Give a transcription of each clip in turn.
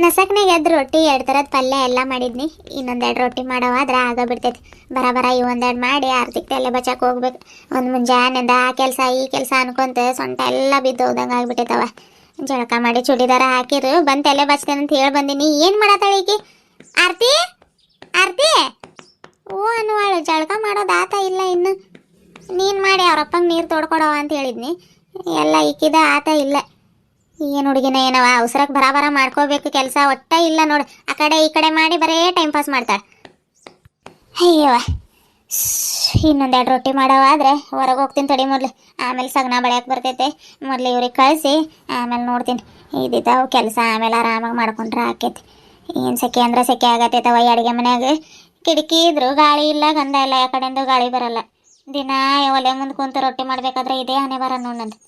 ನಸಕ್ನಾಗ ಎದ್ದು ರೊಟ್ಟಿ ಎರಡು ಥರದ ಪಲ್ಯ ಎಲ್ಲ ಮಾಡಿದ್ನಿ. ಇನ್ನೊಂದೆರಡು ರೊಟ್ಟಿ ಮಾಡೋವಾದ್ರೆ ಆಗ ಬಿಡ್ತೈತಿ. ಬರ ಬರ ಇವು ಒಂದೆರಡು ಮಾಡಿ ಆರ್ಥಿಕತೆ ತಲೆ ಬಚಾಕ್ ಹೋಗ್ಬೇಕು. ಒಂದು ಮುಂಜಾನೆಂದ ಆ ಕೆಲಸ, ಈ ಕೆಲಸ ಅನ್ಕೊಂತ ಸೊಂಟ ಎಲ್ಲ ಬಿದ್ದು ಹೋದಂಗೆ ಆಗ್ಬಿಟ್ಟೈತವ ಜಳಕ ಮಾಡಿ ಚೂಡಿದಾರ ಹಾಕಿರು, ಬಂದು ತಲೆ ಬಚ್ತೇನೆ ಅಂತ ಹೇಳಿ ಬಂದೀನಿ. ಏನು ಮಾಡತ್ತಾಳೆ ಈಕಿ? ಆರ್ತಿ? ಆರ್ತಿ? ಓ ಅನ್ನುವಾಳು ಜಳಕ ಮಾಡೋದು ಆತ ಇಲ್ಲ ಇನ್ನು. ನೀನು ಮಾಡಿ ಅವ್ರಪ್ಪಂಗೆ ನೀರು ತೋಡ್ಕೊಡವ ಅಂತ ಹೇಳಿದ್ನಿ. ಎಲ್ಲ ಇಕ್ಕಿದ ಆತ ಇಲ್ಲ. ಏನು ಹುಡುಗಿನ ಏನವ? ಅವಸರಕ್ಕೆ ಬರ ಬರ ಮಾಡ್ಕೋಬೇಕು ಕೆಲಸ, ಒಟ್ಟ ಇಲ್ಲ ನೋಡಿ. ಆ ಕಡೆ ಈ ಕಡೆ ಮಾಡಿ ಬರೇ ಟೈಮ್ ಪಾಸ್ ಮಾಡ್ತಾಳೆ. ಅಯ್ಯವ ಇನ್ನೊಂದೆರಡು ರೊಟ್ಟಿ ಮಾಡೋವಾದರೆ ಹೊರಗೆ ಹೋಗ್ತೀನಿ ತಡಿ ಮೊದಲು. ಆಮೇಲೆ ಸಗಣ ಬಳಿಯಕ್ಕೆ ಬರ್ತೈತೆ. ಮೊದಲು ಇವ್ರಿಗೆ ಕಳಿಸಿ, ಆಮೇಲೆ ನೋಡ್ತೀನಿ. ಇದ್ದಿದ್ದಾವು ಕೆಲಸ, ಆಮೇಲೆ ಆರಾಮಾಗಿ ಮಾಡ್ಕೊಂಡ್ರೆ ಆಕೈತಿ. ಏನು ಸೆಕೆ ಅಂದ್ರೆ ಸೆಕೆ ಆಗತ್ತೈತವ ಈ ಅಡುಗೆ ಮನ್ಯಾಗ. ಕಿಟಕಿ ಇದ್ರು ಗಾಳಿ ಇಲ್ಲ, ಗಂಧ ಇಲ್ಲ ಯಾವ ಕಡೆಯಿಂದ ಗಾಳಿ ಬರಲ್ಲ. ದಿನ ಒಲೆ ಮುಂದೆ ಕುಂತು ರೊಟ್ಟಿ ಮಾಡಬೇಕಾದ್ರೆ ಇದೇ ಹಣೆ ಬರ ನೋಡಂದು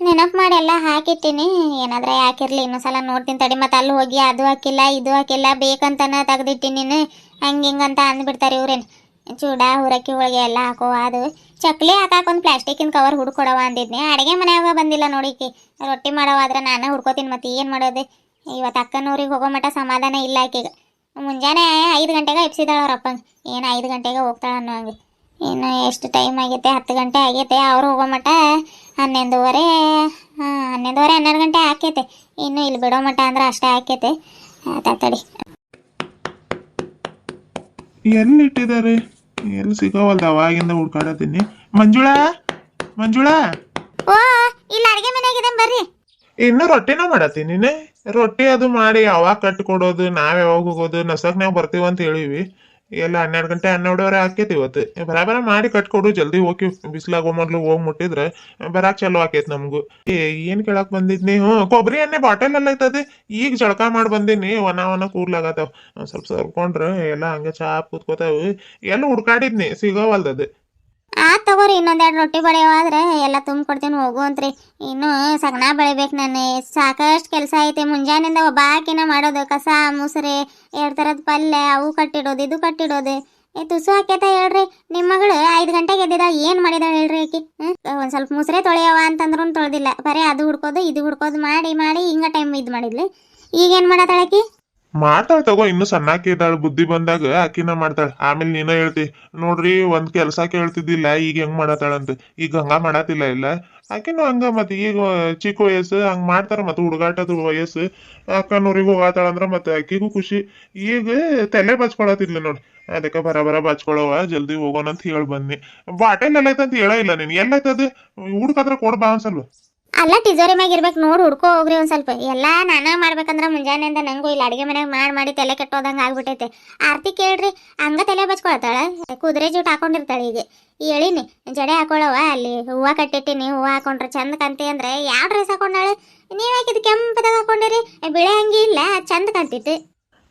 ನೆನಪು ಮಾಡಿ ಎಲ್ಲ ಹಾಕಿಟ್ಟಿನಿ. ಏನಾದ್ರೆ ಯಾಕಿರ್ಲಿ, ಇನ್ನೊಂದ್ಸಲ ನೋಡ್ತೀನಿ ತಡಿ, ಮತ್ತೆ ಅಲ್ಲಿ ಹೋಗಿ ಅದು ಹಾಕಿಲ್ಲ, ಇದು ಹಾಕಿಲ್ಲ, ಬೇಕಂತನ ತೆಗ್ದಿಟ್ಟಿನಿ ಹಂಗೆ ಹಿಂಗಂತ ಅಂದ್ಬಿಡ್ತಾರೆ ಇವ್ರೇನು. ಚೂಡ ಹುರಕ್ಕಿ ಹೋಳಿಗೆ ಎಲ್ಲ ಹಾಕೋ, ಅದು. ಚಕ್ಲಿ ಒಂದು ಪ್ಲಾಸ್ಟಿಕ್ಕಿನ ಕವರ್ ಹುಡ್ಕೊಡವ ಅಂದಿದ್ನಿ. ಅಡುಗೆ ಮನೆಯಾಗ ಬಂದಿಲ್ಲ ನೋಡಿಕಿ ರೊಟ್ಟಿ ಮಾಡೋವಾದ್ರೆ ನಾನು ಹುಡ್ಕೋತೀನಿ, ಮತ್ತೆ ಏನು ಮಾಡೋದು? ಇವತ್ತು ಅಕ್ಕನೂರಿಗೆ ಹೋಗೋ ಮಟ್ಟ ಸಮಾಧಾನ ಇಲ್ಲ ಆಕೀಗ. ಮುಂಜಾನೆ ಐದು ಗಂಟೆಗೆ ಎಬ್ಸಿದಾಳ ಅವ್ರ ಏನು ಐದು ಗಂಟೆಗೆ ಹೋಗ್ತಾಳ ಅನ್ನೋ ಹಂಗೆ. ಇನ್ನು ಎಷ್ಟು ಟೈಮ್ ಆಗೈತೆ? ಹತ್ತು ಗಂಟೆ ಆಗೈತೆ. ಅವ್ರು ಹೋಗೋ ಮಟ ಹನ್ನೊಂದುವರೆ ಹಾಂ ಹನ್ನೊಂದುವರೆ ಹನ್ನೆರಡು ಗಂಟೆ ಆಕೈತೆ. ಇನ್ನು ಇಲ್ಲಿ ಬಿಡೋ ಮಟ ಅಂದ್ರೆ ಅಷ್ಟೇ ಆಕೈತೆ. ತಾತಡಿ ತಡಿ. ಎಲ್ಲಿ ಸಿಗೋವಲ್ದ? ಅವಾಗಿಂದ ಹುಡ್ಕಾಡತೀನಿ ಮಂಜುಳಾ? ಮಂಜುಳಾ? ಓ ಇಲ್ಲಿ ಅಡುಗೆ ಮನೆಯಾಗಿದೆ ಬರ್ರಿ. ಇನ್ನು ರೊಟ್ಟಿನ ಮಾಡತ್ತೀನಿ ನೀನೆ. ರೊಟ್ಟಿ ಅದು ಮಾಡಿ ಯಾವಾಗ ಕಟ್ಟಿ ಕೊಡೋದು ನಾವ್ ಯಾವಾಗ ಹೋಗೋದು ನಸಕ್ನಾಗ ಬರ್ತೀವಿ ಅಂತ ಹೇಳಿವಿ. ಎಲ್ಲ ಹನ್ನೆರಡು ಗಂಟೆ ಹನ್ನೆರಡುವರೆ ಆಕೈತಿ ಇವತ್ತು. ಬರಾಬರ ಮಾಡಿ ಕಟ್ಕೊಡು, ಜಲ್ದಿ ಹೋಗಿ ಬಿಸ್ಲಾಗ ಮೊದ್ಲು ಹೋಗಿ ಮುಟ್ಟಿದ್ರೆ ಬರಾಕ್ ಚಲೋ ಆಕೈತಿ ನಮಗೂ. ಏನ್ ಕೇಳಕ್ ಬಂದಿದ್ನಿ? ಹ್ಞೂ ಕೊಬ್ಬರಿ ಎಣ್ಣೆ ಬಾಟಲ್ ಎಲ್ಲ ಐತದೆ. ಈಗ ಜಳಕ ಮಾಡಿ ಬಂದೀನಿ ಒನ ಒನ ಕೂರ್ಲಾಗತ್ತಾವ ಸ್ವಲ್ಪ ಸರ್ಕೊಂಡ್ರೆ ಎಲ್ಲ ಹಂಗೆ ಚಾಪ್ ಕೂತ್ಕೋತಾವ. ಎಲ್ಲ ಹುಡ್ಕಾಡಿದ್ನಿ, ಸಿಗೋವಲ್ದದು. ಆ, ತಗೋರಿ ಇನ್ನೊಂದೆರಡು ರೊಟ್ಟಿ ಬಡಿಯೋವಾದ್ರೆ ಎಲ್ಲ ತುಂಬಿಕೊಡ್ತೀನಿ ಹೋಗುವಂತ್ರಿ. ಇನ್ನು ಸಗಣ ಬೆಳಿಬೇಕು ನಾನು. ಸಾಕಷ್ಟು ಕೆಲಸ ಐತೆ ಮುಂಜಾನೆಯಿಂದ ಒಬ್ಬಾಕಿನ ಮಾಡೋದು, ಕಸ, ಮುಸ್ರೆ, ಎರಡು ಥರದ ಪಲ್ಯ, ಅವು ಕಟ್ಟಿಡೋದು, ಇದು ಕಟ್ಟಿಡೋದು. ಏ, ತುಸು ಹಾಕ್ಯತ ಹೇಳ್ರಿ ನಿಮ್ಮ ಮಗಳು ಐದು ಗಂಟೆಗೆ ಎದ್ದಿದಾಗ ಏನು ಮಾಡಿದಾಳೆ ಹೇಳ್ರಿ ಆಕಿ? ಒಂದು ಸ್ವಲ್ಪ ಮುಸ್ರೆ ತೊಳೆಯವ ಅಂತಂದ್ರೂ ತೊಳೆದಿಲ್ಲ. ಬರೀ ಅದು ಹುಡ್ಕೋದು, ಇದು ಹುಡ್ಕೋದು, ಮಾಡಿ ಮಾಡಿ ಹಿಂಗೆ ಟೈಮ್ ಇದು ಮಾಡಿದ್ಲಿ. ಈಗೇನು ಮಾಡತ್ತಾಳಕಿ ಮಾಡ್ತಾಳ ತಗೋ, ಇನ್ನು ಸಣ್ಣಾಕಿ ಇದ್ದಾಳ, ಬುದ್ಧಿ ಬಂದಾಗ ಆಕಿನ ಮಾಡ್ತಾಳ. ಆಮೇಲೆ ನೀನ ಹೇಳ್ತಿ, ನೋಡ್ರಿ ಒಂದ್ ಕೆಲ್ಸ ಕೇಳ್ತಿದ್ದಿಲ್ಲ, ಈಗ ಹೆಂಗ್ ಮಾಡತ್ತಾಳಂತ. ಈಗ ಹಂಗ ಮಾಡತ್ತಿಲ್ಲ ಇಲ್ಲ. ಆಕಿನೂ ಹಂಗ ಮತ್, ಈಗ ಚಿಕ್ಕ ವಯಸ್ಸು, ಹಂಗ ಮಾಡ್ತಾರ ಮತ್ತೆ ಹುಡುಗಾಟದ ವಯಸ್ಸು. ಅಕ್ಕನೂರಿಗೆ ಹೋಗಾತಾಳ ಅಂದ್ರ ಮತ್ತೆ ಆಕಿಗೂ ಖುಷಿ. ಈಗ ತಲೆ ಬಚ್ಕೊಳತಿಲ್ಲ ನೋಡಿ. ಅದಕ್ಕೆ ಬರಬರ ಬರ ಬಚ್ಕೊಳವ ಜಲ್ದಿ ಹೋಗೋಣ ಅಂತ ಹೇಳಿ ಬನ್ನಿ ಬಾಟಲ್ ಎಲ್ಲ ಐತಂತ ಹೇಳ ಇಲ್ಲ ನೀನ್. ಎಲ್ಲೈತದ? ಹುಡುಕಾದ್ರ ಕೊಡ್ ಬಾ ಅನ್ಸಲ್ವ? ಅಲ್ಲ ಟಿಜೋರಿ ಮ್ಯಾಗ ಇರ್ಬೇಕು ನೋಡಿ ಹುಡ್ಕೋ ಹೋಗ್ರಿ ಒಂದ್ ಸ್ವಲ್ಪ. ಎಲ್ಲ ನಾನ ಮಾಡ್ಬೇಕಂದ್ರ ಮುಂಜಾನೆಯಿಂದ ನಂಗೂ ಇಲ್ಲಿ ಅಡಿಗೆ ಮನೆಯಾಗ ಮಾಡಿ ಮಾಡಿ ತಲೆ ಕೆಟ್ಟೋದಂಗ ಆಗ್ಬಿಟ್ಟೈತೆ. ಆರ್ತಿ ಕೇಳ್ರಿ, ಹಂಗ ತಲೆ ಬಚ್ಕೊಳತಾಳ ಕುದುರೆ ಜೂಟ್ ಹಾಕೊಂಡಿರ್ತಾಳೆ ಈಗ. ಹೇಳಿನಿ ಜಡೆ ಹಾಕೊಳವ ಅಲ್ಲಿ ಹೂವ ಕಟ್ಟಿಟ್ಟಿನಿ, ಹೂವ ಹಾಕೊಂಡ್ರೆ ಚಂದ ಕಂತಿ ಅಂದ್ರೆ ಯಾವ ಡ್ರೆಸ್ ಹಾಕೊಂಡಾಳೆ? ನೀವ್ ಹಾಕಿದ್ ಕೆಂಪದಾಗ ಹಾಕೊಂಡಿರಿ? ಬಿಳೆ ಅಂಗಿ ಇಲ್ಲ, ಚಂದ ಕಂತಿತ್ತು.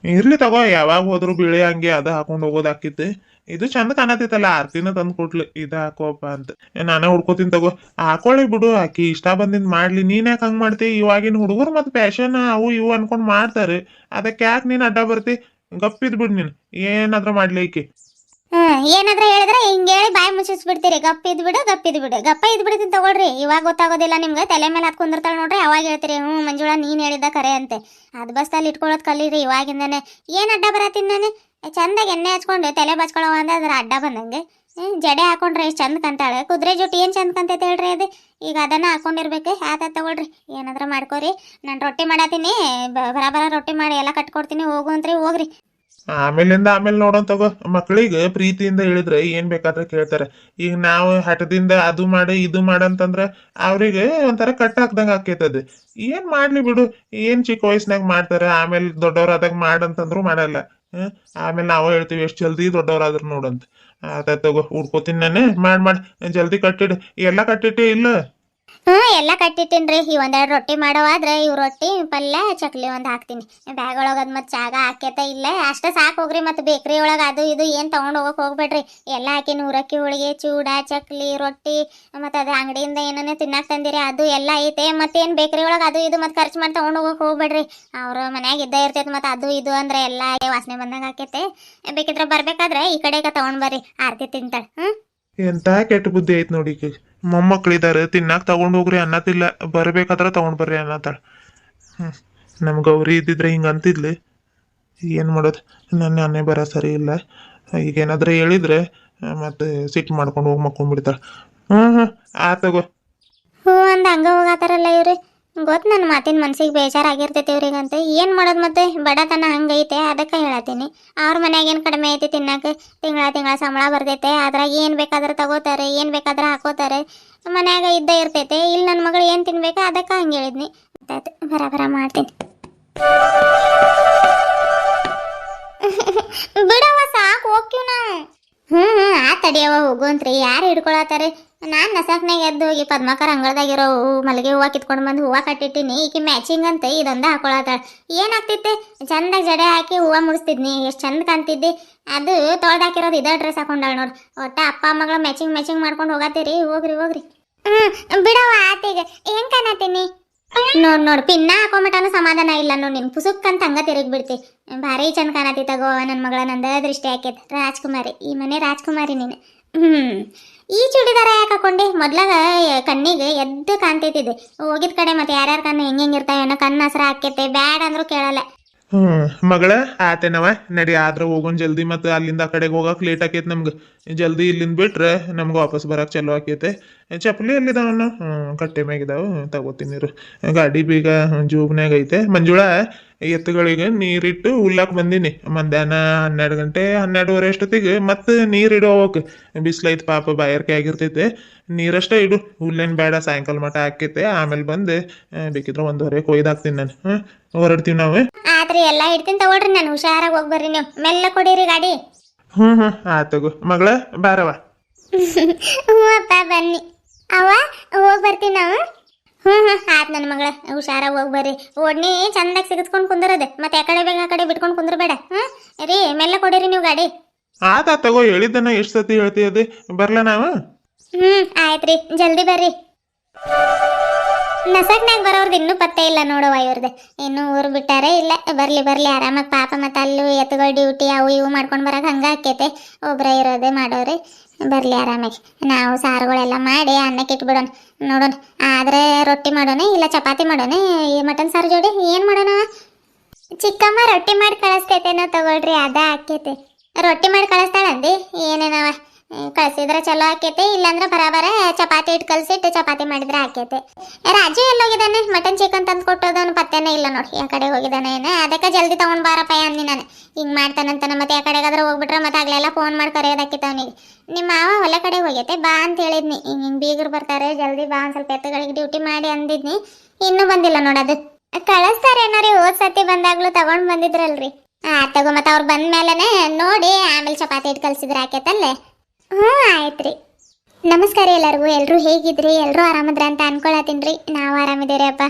ಇರ್ಲಿ ತಗೋ, ಯಾವಾಗ ಹೋದ್ರು ಬಿಳಿ ಹಂಗೆ ಅದ ಹಾಕೊಂಡು ಹೋಗೋದ್ ಹಾಕಿತ್ತು ಇದು ಚಂದ ಕಾಣತಿತ್ತಲ್ಲ ಆರ್ತಿನ ತಂದು ಕೊಟ್ಲು. ಇದ ಹಾಕೋಪ್ಪ ಅಂತ ನಾನೇ ಹುಡ್ಕೋತೀನಿ ತಗೋ. ಹಾಕೊಳ್ಳಿ ಬಿಡು ಆಕಿ, ಇಷ್ಟ ಬಂದಿದ್ ಮಾಡ್ಲಿ. ನೀನ್ ಯಾಕೆ ಹಂಗ್ ಮಾಡ್ತಿ? ಇವಾಗಿನ ಹುಡುಗರು ಮತ್ತೆ ಫ್ಯಾಷನ್ ಅವು ಇವು ಅನ್ಕೊಂಡ್ ಮಾಡ್ತಾರೆ. ಅದಕ್ಕೆ ಯಾಕೆ ನೀನ್ ಅಡ್ಡ ಬರ್ತಿ? ಗಪ್ಪಿದ್ ಬಿಡು ನೀನ್. ಏನಾದ್ರೂ ಮಾಡ್ಲಿ ಈಕಿ ಹ್ಮ್, ಏನಾದ್ರ ಹೇಳಿದ್ರೆ ಹಿಂಗೆ ಹೇಳಿ ಬಾಯಿ ಮುಚ್ಚಿಸ್ಬಿಡ್ತೀರಿ. ಗಪ್ಪ ಇದ್ ಬಿಡು ಗಪ್ಪ ಇದ್ ಬಿಡು. ಗಪ್ಪ ಇದ್ ಬಿಡ್ತೀನಿ ತಗೊಳ್ರಿ. ಇವಾಗ ಗೊತ್ತಾಗೋದಿಲ್ಲ ನಿಮ್ಗೆ. ತಲೆ ಮೇಲೆ ಹತ್ಕೊಂಡಿರ್ತಾಳೆ ನೋಡ್ರಿ, ಅವಾಗ ಹೇಳ್ತೀರಿ ಹ್ಞೂ ಮಂಜುಳಾ, ನೀನ್ ಹೇಳಿದ್ದ ಕರೆ ಅಂತೆ. ಅದು ಬಸ್ ಅಲ್ಲಿ ಇಟ್ಕೊಳ್ಳೋದು ಕಲೀರಿ ಇವಾಗಿಂದಾನೆ. ಏನ್ ಅಡ್ಡ ಬರತ್ತೀನಿ ನಾನು? ಚಂದಾಗಿ ಎಣ್ಣೆ ಹಚ್ಕೊಂಡು ತಲೆ ಬಚ್ಕೊಳ್ಳೋ ಅಂದ್ರೆ ಅದ್ರ ಅಡ್ಡ ಬಂದಂಗೆ. ಜಡೆ ಹಾಕೊಂಡ್ರೆ ಎಷ್ಟು ಚಂದ ಕಂತಾಳೆ ಕುದುರೆ ಜೊತೆ ಏನು ಚಂದ ಕಂತೈತೆ ಹೇಳ್ರಿ ಅದು? ಈಗ ಅದನ್ನ ಹಾಕೊಂಡಿರ್ಬೇಕು. ಆತ ತಗೊಳ್ರಿ. ಏನಾದ್ರೂ ಮಾಡ್ಕೋರಿ. ನಾನು ರೊಟ್ಟಿ ಮಾಡತ್ತೀನಿ ಬ- ಬರ ಬರ ರೊಟ್ಟಿ ಮಾಡಿ ಎಲ್ಲ ಕಟ್ಕೊಡ್ತೀನಿ. ಹೋಗು ಅಂತ್ರಿ ಹೋಗ್ರಿ. ಆಮೇಲಿಂದ ಆಮೇಲೆ ನೋಡೋಣ ತಗೋ. ಮಕ್ಕಳಿಗೆ ಪ್ರೀತಿಯಿಂದ ಹೇಳಿದ್ರೆ ಏನ್ ಬೇಕಾದ್ರೆ ಕೇಳ್ತಾರೆ. ಈಗ ನಾವು ಹಠದಿಂದ ಅದು ಮಾಡಿ, ಇದು ಮಾಡಂತಂದ್ರೆ ಅವ್ರಿಗೆ ಒಂಥರ ಕಟ್ ಹಾಕ್ದಂಗ ಆಕೈತದೆ. ಏನ್ ಮಾಡ್ಲಿ ಬಿಡು. ಏನ್ ಚಿಕ್ಕ ವಯಸ್ಸಿನಾಗ ಮಾಡ್ತಾರೆ. ಆಮೇಲೆ ದೊಡ್ಡವ್ರಾದಾಗ ಮಾಡಂತಂದ್ರು ಮಾಡಲ್ಲ. ಆಮೇಲೆ ನಾವು ಹೇಳ್ತೀವಿ, ಎಷ್ಟು ಜಲ್ದಿ ದೊಡ್ಡವರಾದ್ರು ನೋಡಂತ. ಆಯ್ತಾಯ್ತು ತಗೋ, ಹುಡ್ಕೋತೀನಿ ನಾನು. ಮಾಡ್, ಮಾಡಿ, ಜಲ್ದಿ ಕಟ್ಟಿಡಿ. ಎಲ್ಲ ಕಟ್ಟಿಟ್ಟೆ ಇಲ್ಲ. ಹ್ಞೂ, ಎಲ್ಲ ಕಟ್ಟಿಟ್ಟಿನ್ರಿ ಈ ಒಂದೆರಡು ರೊಟ್ಟಿ ಮಾಡೋವಾದ್ರೆ ಇವ್ ರೊಟ್ಟಿ, ಪಲ್ಯ, ಚಕ್ಲಿ ಒಂದ್ ಹಾಕ್ತೀನಿ. ಬ್ಯಾಗ್ ಒಳಗೆ ಅದ್ ಮತ್ತೆ ಜಾಗ ಹಾಕ್ಯತ ಇಲ್ಲ. ಅಷ್ಟೇ ಸಾಕು ಹೋಗ್ರಿ ಮತ್ತೆ ಬೇಕ್ರಿ ಒಳಗೆ ಅದು ಇದು ಏನು ತಗೊಂಡ್ ಹೋಗಕ್ ಹೋಗ್ಬೇಡ್ರಿ. ಎಲ್ಲ ಹಾಕಿ ನೂರಕ್ಕಿ ಹೋಳಿಗೆ, ಚೂಡ, ಚಕ್ಲಿ, ರೊಟ್ಟಿ, ಮತ್ತು ಅದು ಅಂಗಡಿಯಿಂದ ಏನೇನೋ ತಿನ್ನಕ್ಕೆ ತಂದಿರಿ, ಅದು ಎಲ್ಲ ಐತೆ. ಮತ್ತೇನ್ ಬೇಕ್ರಿ ಒಳಗೆ ಅದು ಇದು ಮತ್ತೆ ಖರ್ಚು ಮಾಡಿ ತಗೊಂಡ್ ಹೋಗಕ್ ಹೋಗ್ಬೇಡ್ರಿ. ಅವ್ರ ಮನ್ಯಾಗ ಇದ್ದ ಇರ್ತೈತೆ ಮತ್ತು ಅದು ಇದು ಅಂದ್ರೆ ಎಲ್ಲ ವಾಸನೆ ಬಂದಂಗೆ ಹಾಕೈತೆ. ಬೇಕಿದ್ರೆ ಬರ್ಬೇಕಾದ್ರೆ ಈ ಕಡೆಗೆ ತಗೊಂಡ್ ಬರ್ರಿ. ಆರ್ತಿ ತಿಂತಾಳ. ಹ್ಮ್ ಎಂತ ಕೆಟ್ಟ ಬುದ್ಧಿ ಐತ್ ನೋಡಿ ಈಕಿ ಮೊಮ್ಮಕ್ಳಿದಾರೆ, ತಿನ್ನಾಕ ತಗೊಂಡ್ ಹೋಗ್ರಿ ಅನ್ನತಿಲ್ಲ. ಬರ್ಬೇಕಾದ್ರೆ ತಗೊಂಡ್ ಬರ್ರಿ ಅನ್ನತ್ತಾಳ ಹ್ಮ್, ನಮ್ ಗೌರಿ ಇದ್ದಿದ್ರೆ ಹಿಂಗ ಅಂತಿದ್ಲಿ. ಏನು ಮಾಡೋದು? ನನ್ನ ಅನ್ನೇ ಬರ ಸರಿ ಇಲ್ಲ. ಈಗ ಏನಾದ್ರೂ ಹೇಳಿದ್ರೆ, ಮತ್ತೆ ಸಿಟ್ಟು ಮಾಡ್ಕೊಂಡು ಹೋಗಿ ಹ್ಮ್ ಹ್ಮ್ ಹ್ಞೂ ತಗೋ. ಹ್ಞೂ ಅಂದ ಹಂಗ ಹೋಗಾತಾರಲ್ಲ ಇವ್ರಿ. ಗೊತ್ತು ನನ್ನ ಮಾತಿನ ಮನ್ಸಿಗೆ ಬೇಜಾರಾಗಿರ್ತೈತಿ ಇವ್ರಿಗಂತ ಏನು ಮಾಡೋದು ಮತ್ತೆ? ಬಡತನ ಹಂಗೈತೆ, ಅದಕ್ಕೆ ಹೇಳತ್ತೀನಿ. ಅವ್ರ ಮನ್ಯಾಗ ಏನು ಕಡಿಮೆ ಐತಿ ತಿನ್ನಕ್ಕೆ ತಿಂಗಳ ತಿಂಗಳ ಸಂಬಳ ಬರ್ತೈತೆ, ಅದ್ರಾಗ ಏನು ಬೇಕಾದ್ರೆ ತಗೋತಾರೆ, ಏನು ಬೇಕಾದ್ರೆ ಹಾಕೋತಾರೆ. ಮನ್ಯಾಗ ಇದ್ದ ಇರ್ತೈತೆ ಇಲ್ಲಿ ನನ್ನ ಮಗಳು ಏನು ತಿನ್ಬೇಕು, ಅದಕ್ಕೆ ಹಂಗೆ ಹೇಳಿದ್ನಿ. ಆಯ್ತು ಬರ ಮಾಡ್ತೀನಿ. ಬಿಡವ ಸಾಕು, ಹೋಗ್ತೀವಿ ನಾವು. ಹ್ಞೂ ಹ್ಞೂ ಆ ತಡಿಯವ ಹೋಗುವಂತ್ರಿ ಯಾರು ಹಿಡ್ಕೊಳತ್ತಾರೆ? ನಾನು ನಸಾಕ್ನಾಗ ಎದ್ದು ಹೋಗಿ ಪದ್ಮಕರ್ ಅಂಗಳದಾಗಿರೋ ಮಲ್ಲಿಗೆ ಹೂವು ಕಿತ್ಕೊಂಡು ಬಂದು ಹೂವು ಕಟ್ಟಿಟ್ಟಿನಿ. ಈಕೆ ಮ್ಯಾಚಿಂಗ್ ಅಂತ, ಇದೊಂದು ಹಾಕೊಳತ್ತಾಳ ಏನಾಗ್ತಿತ್ತೆ? ಚಂದಾಗ ಜಡೆ ಹಾಕಿ ಹೂವು ಮುಡಿಸ್ತಿದ್ನಿ ಎಷ್ಟು ಚಂದ ಕಾಣ್ತಿದ್ದಿ. ಅದು ತೊಳ್ದಾಕಿರೋದು ಇದೇ ಡ್ರೆಸ್ ಹಾಕೊಂಡಾಳ ನೋಡು. ಒಟ್ಟ ಅಪ್ಪ ಮಗಳ ಮ್ಯಾಚಿಂಗ್ ಮ್ಯಾಚಿಂಗ್ ಮಾಡ್ಕೊಂಡು ಹೋಗತ್ತೀರಿ ಹೋಗ್ರಿ ಹೋಗ್ರಿ. ಹ್ಞೂ ಬಿಡವ ಆತೀಗ. ಏನ್ ಕಾಣತ್ತೀನಿ ನೋಡ್ ನೋಡ್ ಪಿನ್ನ ಹಾಕೊಂಬಿಟ್ಟನು ಸಮಾಧಾನ ಇಲ್ಲ ನೋಡ್ ನಿನ್ ಪುಸುಕ್ ಅಂತ ಹಂಗ ತಿರುಗಿ ಬಿಡ್ತಿ ಭಾರಿ ಚಂದ ಕಾಣತಿ ತಗೋ ನನ್ನ ಮಗಳ, ನಂದ ದೃಷ್ಟಿ ಹಾಕಿದ್ ರಾಜ್ಕುಮಾರಿ, ಈ ಮನೆ ರಾಜ್ಕುಮಾರಿ ನೀನು. ಹ್ಮ್. ಈ ಚೂಡಿದಾರ ಯಾಕೆ ಹಾಕೊಂಡೆ? ಮೊದ್ಲಾಗ ಕಣ್ಣಿಗೆ ಎದ್ದು ಕಾಣ್ತೈತಿದೆ ಹೋಗಿದ ಕಡೆ ಮತ್ತೆ ಯಾರ್ಯಾರ ಕಣ್ಣು ಹೆಂಗೆ ಹೆಂಗ್ ಇರ್ತಾವೇನೋ ಕಣ್ಣು ಹಸ್ರ ಹಾಕೈತೆ ಬ್ಯಾಡ ಅಂದ್ರೂ ಕೇಳಲ್ಲ. ಹ್ಞೂ ಮಗಳ, ಆತೇನವ? ನಡಿ, ಆದ್ರ ಹೋಗೋಣ ಜಲ್ದಿ ಮತ್ತೆ ಅಲ್ಲಿಂದ ಆ ಕಡೆಗೆ ಹೋಗಕ್ಕೆ ಲೇಟ್ ಆಕೈತೆ ನಮ್ಗೆ. ಜಲ್ದಿ ಇಲ್ಲಿಂದ ಬಿಟ್ರೆ ನಮ್ಗೆ ವಾಪಸ್ ಬರಕ್ಕೆ ಚಲೋ ಆಕೈತೆ. ಚಪ್ಪಲಿ ಎಲ್ಲಿದಾವಣ್ಣ? ಹ್ಞೂ ಕಟ್ಟೆ ಮ್ಯಾಗಿದಾವು. ತಗೋತೀನಿ ಗಾಡಿ ಬೀಗ ಜೂಬ್ನ್ಯಾಗ ಐತೆ. ಮಂಜುಳ, ಎತ್ತುಗಳಿಗೆ ನೀರಿಟ್ಟು ಉಲ್ಲಾಕ್ ಬಂದೀನಿ. ಮಧ್ಯಾಹ್ನ ಹನ್ನೆರಡು ಗಂಟೆ, ಹನ್ನೆರಡುವರೆ ಅಷ್ಟೊತ್ತಿಗೆ ಮತ್ತೆ ನೀರಿಡು ಅವಕ್ಕೆ ಬಿಸಿಲೈತೆ ಪಾಪ ಬಾಯಾರಿಕೆ ಆಗಿರ್ತೈತೆ. ನೀರಷ್ಟೇ ಇಡು. ಹುಲ್ಲೇನು ಬೇಡ ಸಾಯಂಕಾಲ ಮಟ ಹಾಕೈತೆ ಆಮೇಲೆ ಬಂದು ಬೇಕಿದ್ರೆ ಒಂದುವರೆ ಕೊಯ್ದಾಕ್ತೀನಿ ನಾನು. ಹೊರಡ್ತೀವಿ ನಾವು ಆದ್ರೆ ಎಲ್ಲ ಇಡ್ತೀನಿ ತಗೊಳ್ರಿ ನಾನು ಹುಷಾರಾಗಿ ಹೋಗಿ ಬರ್ರಿ ನೀವು. ಮೆಲ್ಲ ಕೊಡಿರಿ ಗಾಡಿ. ಹ್ಮ್ ಹ್ಮ್ ಆತಗು ಮಗಳ ಬಾರವ ಹ್ಞೂ ಅಪ್ಪ ಬನ್ನಿ. ಅವ ಹೋಗಿ ಬರ್ತೀನಿ ನಾವು. ಹ್ಞೂ ಹ್ಞೂ ಆತ್ ನನ್ನ ಮಗಳ. ಹುಷಾರಾಗಿ ಹೋಗಿ ಬರ್ರಿ ಓಡ್ನಿ ಚಂದಾಗಿ ಸಿಗಿಸ್ಕೊಂಡು ಕುಂದಿರೋದೆ. ಮತ್ತೆ ಆ ಕಡೆ ಬೇಗ ಆ ಕಡೆ ಬಿಟ್ಕೊಂಡು ಕುಂದ್ರಬೇಡ. ಹಾಂ ರೀ ಮೆಲ್ಲ ಕೊಡಿರಿ ನೀವು ಗಾಡಿ. ಆತ ತಗೋ. ಹೇಳಿದ್ದನ್ನ ಎಷ್ಟು ಸತಿ ಹೇಳ್ತಿ ಅದೇ ಬರ್ಲ ನಾವು? ಹ್ಞೂ ಆಯ್ತು ರೀ ಜಲ್ದಿ ಬರ್ರಿ. ನಸಕ್ನಾಗ ಬರೋರ್ದು ಇನ್ನೂ ಪತ್ತೆ ಇಲ್ಲ ನೋಡುವ ಇವ್ರದ್ದು ಇನ್ನೂ ಊರು ಬಿಟ್ಟಾರೆ ಇಲ್ಲ. ಬರಲಿ ಬರಲಿ. ಆರಾಮಾಗಿ ಪಾಪ ಮತ್ತೆ ಅಲ್ಲೂ ಎತ್ತುಗಳು ಡ್ಯೂಟಿ ಅವು ಇವು ಮಾಡ್ಕೊಂಡು ಬರೋಕೆ ಹಂಗೆ ಆಕೈತೆ ಒಬ್ಬರೇ ಇರೋದೆ ಮಾಡೋರಿ. ಬರ್ಲಿ ಆರಾಮಾಗಿ. ನಾವು ಸಾರುಗಳೆಲ್ಲ ಮಾಡಿ ಅನ್ನಕ್ಕೆ ಇಟ್ಬಿಡೋಣ. ನೋಡೋಣ. ಆದರೆ ರೊಟ್ಟಿ ಮಾಡೋಣ ಇಲ್ಲ ಚಪಾತಿ ಮಾಡೋಣ? ಈ ಮಟನ್ ಸಾರು ಜೋಡಿ ಏನು ಮಾಡೋಣ ಚಿಕ್ಕಮ್ಮ ರೊಟ್ಟಿ ಮಾಡಿ ಕಳಿಸ್ತೈತೇನೋ ತಗೊಳ್ರಿ, ಅದ ಆಕೈತೆ ರೊಟ್ಟಿ ಮಾಡಿ ಕಳಿಸ್ತಾಳಂದಿ? ಏನೇನವ? ಕಳ್ಸಿದ್ರೆ ಚಲೋ ಆಕೈತೆ, ಇಲ್ಲಾಂದ್ರೆ ಬರಾಬರ ಚಪಾತಿ ಇಟ್ಟು ಕಲ್ಸಿಟ್ಟು ಚಪಾತಿ ಮಾಡಿದ್ರೆ ಆಕೈತೆ. ರಾಜು ಎಲ್ಲೋಗಿದ್ದಾನೆ ಮಟನ್ ಚಿಕನ್ ತಂದು ಕೊಟ್ಟೋದವನು ಪತ್ತೆನೇ ಇಲ್ಲ ನೋಡಿ ಆ ಕಡೆ ಹೋಗಿದ್ದಾನೆ ಏನ? ಅದಕ್ಕೆ ಜಲ್ದಿ ತಗೊಂಡ್ ಬಾರಪ್ಪ ಅಂದಿ ನಾನು ಹಿಂಗೆ ಮಾಡ್ತಾನಂತಾನೆ ಮತ್ತೆ ಆ ಕಡೆಗಾದ್ರೂ ಹೋಗ್ಬಿಟ್ರೆ ಮತ್ತೆ ಆಗ್ಲೆಲ್ಲ ಫೋನ್ ಮಾಡಿ ಕರೆಯೋದಕ್ಕಿತ್ತು ಅವನಿಗೆ. ನಿಮ್ಮ ಮಾವ ಹೊಲ ಕಡೆ ಹೋಗೈತೆ, ಬಾ ಅಂತ ಹೇಳಿದ್ನಿ. ಹಿಂಗೆ ಹಿಂಗೆ ಬೀಗರು ಬರ್ತಾರೆ, ಜಲ್ದಿ ಬಾ ಒಂದು ಸ್ವಲ್ಪ ಎತ್ತುಗಳಿಗೆ ಡ್ಯೂಟಿ ಮಾಡಿ ಅಂದಿದ್ನಿ. ಇನ್ನೂ ಬಂದಿಲ್ಲ ನೋಡೋದು ಕಳಿಸ್ತಾರೆ ಏನಾರೀ ಹೋದ್ ಸತಿ ಬಂದಾಗ್ಲೂ ತಗೊಂಡ್ ಬಂದಿದ್ರಲ್ರಿ. ಆ, ತಗೋ ಮತ್ತೆ ಅವ್ರು ಬಂದ್ಮೇಲೆನೆ ನೋಡಿ, ಆಮೇಲೆ ಚಪಾತಿ ಇಟ್ಟು ಕಲ್ಸಿದ್ರೆ ಆಕೈತಲ್ಲೇ. ಹ್ಞೂ ಆಯ್ತ್ರಿ ನಮಸ್ಕಾರ ಎಲ್ಲರಿಗೂ. ಎಲ್ಲರೂ ಹೇಗಿದ್ರಿ? ಎಲ್ಲರೂ ಆರಾಮದ್ರ ಅಂತ ಅನ್ಕೊಳತ್ತೀನಿ ರೀ. ನಾವು ಆರಾಮಿದ್ದೀರಿ ಅಪ್ಪ.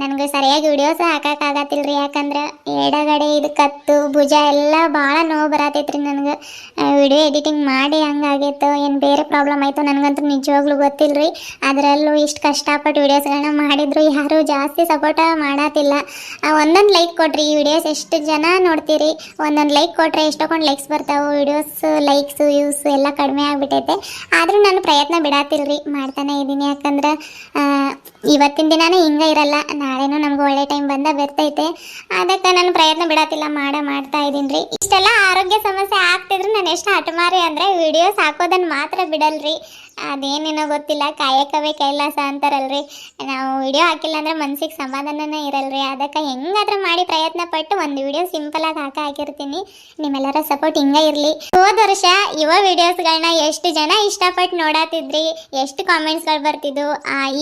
ನನಗೆ ಸರಿಯಾಗಿ ವಿಡಿಯೋಸ್ ಹಾಕೋಕ್ಕಾಗತ್ತಿಲ್ರಿ ಯಾಕಂದ್ರೆ ಎಡಗಡೆ ಇದು ಕತ್ತು, ಭುಜ ಎಲ್ಲ ಭಾಳ ನೋವು ಬರತೈತ್ರಿ ನನಗೆ. ವಿಡಿಯೋ ಎಡಿಟಿಂಗ್ ಮಾಡಿ ಹಂಗಾಗೈತೋ ಏನು ಬೇರೆ ಪ್ರಾಬ್ಲಮ್ ಆಯಿತು ನನಗಂತೂ ನಿಜವಾಗ್ಲೂ ಗೊತ್ತಿಲ್ಲರಿ ಅದರಲ್ಲೂ ಇಷ್ಟು ಕಷ್ಟಪಟ್ಟು ವಿಡಿಯೋಸ್ಗಳನ್ನ ಮಾಡಿದ್ರು ಯಾರೂ ಜಾಸ್ತಿ ಸಪೋರ್ಟ್ ಮಾಡತ್ತಿಲ್ಲ ಒಂದೊಂದು ಲೈಕ್ ಕೊಡ್ರಿ ಈ ವಿಡಿಯೋಸ್ ಎಷ್ಟು ಜನ ನೋಡ್ತೀರಿ? ಒಂದೊಂದು ಲೈಕ್ ಕೊಟ್ಟರೆ ಎಷ್ಟೊಂದು ಲೈಕ್ಸ್ ಬರ್ತಾವೆ. ವಿಡಿಯೋಸ್ ಲೈಕ್ಸ್ ವ್ಯೂಸ್ ಎಲ್ಲ ಕಡಿಮೆ ಆಗಿಬಿಟ್ಟೈತೆ ಆದರೂ ನಾನು ಪ್ರಯತ್ನ ಬಿಡಾತಿಲ್ರಿ, ಮಾಡ್ತಾನೆ ಇದ್ದೀನಿ ಯಾಕಂದ್ರೆ ಇವತ್ತಿನ ದಿನಾನೇ ಹಿಂಗೆ ಇರಲ್ಲ. ನಾಳೆನೂ ನಮ್ಗೆ ಒಳ್ಳೆ ಟೈಮ್ ಬಂದ ಬರ್ತೈತೆ. ಅದಕ್ಕೆ ನಾನು ಪ್ರಯತ್ನ ಬಿಡಾತಿಲ್ಲ, ಮಾಡ, ಮಾಡ್ತಾ ಇದ್ದೀನಿ ರೀ ಇಷ್ಟೆಲ್ಲ ಆರೋಗ್ಯ ಸಮಸ್ಯೆ ಆಗ್ತಿದ್ರು ನಾನು ಎಷ್ಟು ಹಠಮಾರಿ ಅಂದರೆ ವಿಡಿಯೋಸ್ ಹಾಕೋದನ್ನು ಮಾತ್ರ ಬಿಡಲ್ರಿ. ಅದೇನೇನೋ ಗೊತ್ತಿಲ್ಲ, ಕಾಯಕವೇ ಕೈಲಾಸ ಅಂತಾರಲ್ರಿ. ನಾವು ವಿಡಿಯೋ ಹಾಕಿಲ್ಲ ಅಂದ್ರೆ ಮನ್ಸಿಗೆ ಸಮಾಧಾನನೇ ಇರಲ್ರಿ. ಅದಕ್ಕೆ ಹೆಂಗಾದ್ರೂ ಮಾಡಿ ಪ್ರಯತ್ನ ಪಟ್ಟು ಒಂದು ವಿಡಿಯೋ ಸಿಂಪಲ್ ಆಗಿ ಹಾಕ ಹಾಕಿರ್ತೀನಿ. ನಿಮ್ಮೆಲ್ಲರ ಸಪೋರ್ಟ್ ಹಿಂಗೆ ಇರಲಿ. ಹೋದ ವರ್ಷ ಯುವ ವಿಡಿಯೋಸ್ಗಳನ್ನ ಎಷ್ಟು ಜನ ಇಷ್ಟಪಟ್ಟು ನೋಡತ್ತಿದ್ರಿ ಎಷ್ಟು ಕಾಮೆಂಟ್ಸ್ಗಳು ಬರ್ತಿದ್ವು.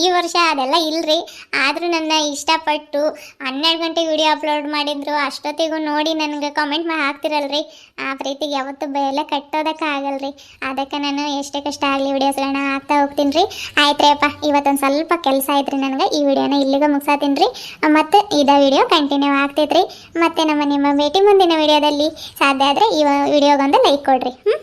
ಈ ವರ್ಷ ಅದೆಲ್ಲ ಇಲ್ರಿ. ಆದರೂ ನನ್ನ ಇಷ್ಟಪಟ್ಟು ಹನ್ನೆರಡು ಗಂಟೆಗೆ ವಿಡಿಯೋ ಅಪ್ಲೋಡ್ ಮಾಡಿದ್ರು. ಅಷ್ಟೊತ್ತಿಗೂ ನೋಡಿ ನನಗೆ ಕಾಮೆಂಟ್ ಮಾಡಿ ಹಾಕ್ತಿರಲ್ರಿ. ಆ ಪ್ರೀತಿಗೆ ಯಾವತ್ತೂ ಬೆಲೆ ಕಟ್ಟೋದಕ್ಕೆ ಆಗಲ್ರಿ ಅದಕ್ಕೆ ನಾನು ಎಷ್ಟೇ ಕಷ್ಟ ಆಗಲಿ ವಿಡಿಯೋಸ್ಗಳನ್ನ ಹಾಕ್ತಾ ಹೋಗ್ತೀನಿ ರೀ. ಆಯ್ತು ರೀ ಅಪ್ಪ, ಇವತ್ತೊಂದು ಸ್ವಲ್ಪ ಕೆಲಸ ಐತ್ರಿ ನನಗೆ. ಈ ವಿಡಿಯೋನ ಇಲ್ಲಿಗೆ ಮುಗಿಸಾತೀನಿ ರೀ. ಮತ್ತು ಇದ ವಿಡಿಯೋ ಕಂಟಿನ್ಯೂ ಆಗ್ತೈತ್ರಿ. ಮತ್ತೆ ನಮ್ಮ ನಿಮ್ಮ ಭೇಟಿ ಮುಂದಿನ ವಿಡಿಯೋದಲ್ಲಿ ಸಾಧ್ಯ ಆದರೆ ಈ ವಿಡಿಯೋಗೊಂದು ಲೈಕ್ ಕೊಡ್ರಿ. ಹ್ಞೂ